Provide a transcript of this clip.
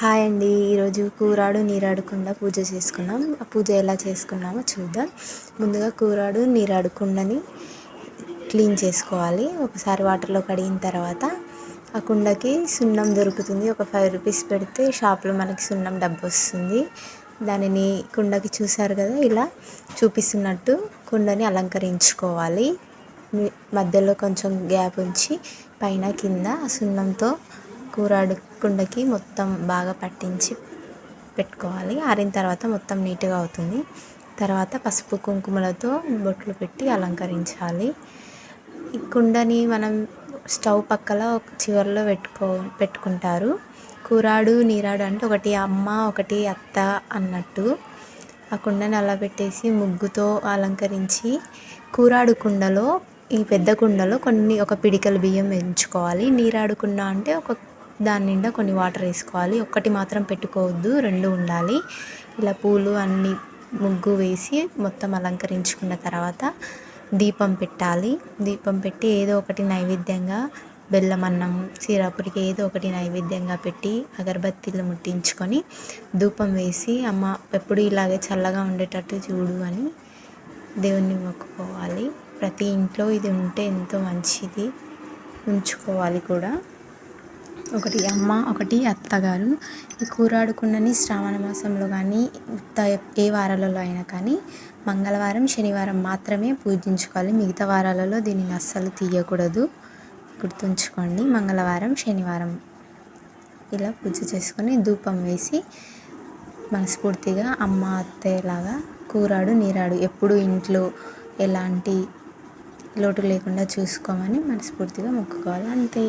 Hi అండి. ఈరోజు కూరాడు నీరాడకుండా పూజ చేసుకున్నాం. ఆ పూజ ఎలా చేసుకున్నామో చూద్దాం. ముందుగా కూరాడు నీరాడకుండని క్లీన్ చేసుకోవాలి. ఒకసారి వాటర్లో కడిగిన తర్వాత ఆ కుండకి సున్నం దొరుకుతుంది. ఒక ఫైవ్ రూపీస్ పెడితే షాప్లో మనకి సున్నం డబ్బు వస్తుంది. దానిని కుండకి చూసారు కదా ఇలా చూపిస్తున్నట్టు కుండని అలంకరించుకోవాలి. మధ్యలో కొంచెం గ్యాప్ ఉంచి పైన కింద సున్నంతో కూరాడు కుండకి మొత్తం బాగా పట్టించి పెట్టుకోవాలి. ఆరిన తర్వాత మొత్తం నీట్గా అవుతుంది. తర్వాత పసుపు కుంకుమలతో బొట్లు పెట్టి అలంకరించాలి. ఈ కుండని మనం స్టవ్ పక్కల ఒక చివరిలో పెట్టుకో పెట్టుకుంటారు. కూరాడు నీరాడు అంటే ఒకటి అమ్మ ఒకటి అత్త అన్నట్టు. ఆ కుండని అలా పెట్టేసి ముగ్గుతో అలంకరించి కూరాడు కుండలో ఈ పెద్ద కుండలో కొన్ని ఒక పిడికల బియ్యం ఎంచుకోవాలి. నీరాడు కుండ అంటే ఒక దాని నిండా కొన్ని వాటర్ వేసుకోవాలి. ఒక్కటి మాత్రం పెట్టుకోవద్దు రెండు ఉండాలి. ఇలా పూలు అన్నీ ముగ్గు వేసి మొత్తం అలంకరించుకున్న తర్వాత దీపం పెట్టాలి. దీపం పెట్టి ఏదో ఒకటి నైవేద్యంగా బెల్లం అన్నం సిరాపురికి ఏదో ఒకటి నైవేద్యంగా పెట్టి అగరబత్తీలు ముట్టించుకొని ధూపం వేసి అమ్మ ఎప్పుడు ఇలాగే చల్లగా ఉండేటట్టు చూడు అని దేవుణ్ణి మొక్కుకోవాలి. ప్రతి ఇంట్లో ఇది ఉంటే ఎంతో మంచిది. ఉంచుకోవాలి కూడా. ఒకటి అమ్మ ఒకటి అత్తగారు. ఈ కూరాడుకున్నని శ్రావణ మాసంలో కానీ ఉత్త ఏ వారాలలో అయినా కానీ మంగళవారం శనివారం మాత్రమే పూజించుకోవాలి. మిగతా వారాలలో దీనిని అస్సలు తీయకూడదు. గుర్తుంచుకోండి మంగళవారం శనివారం ఇలా పూజ చేసుకొని ధూపం వేసి మనస్ఫూర్తిగా అమ్మ అత్తయ్యలాగా కూరాడు నీరాడు ఎప్పుడు ఇంట్లో ఎలాంటి లోటు లేకుండా చూసుకోమని మనస్ఫూర్తిగా మొక్కుకోవాలి. అంతే.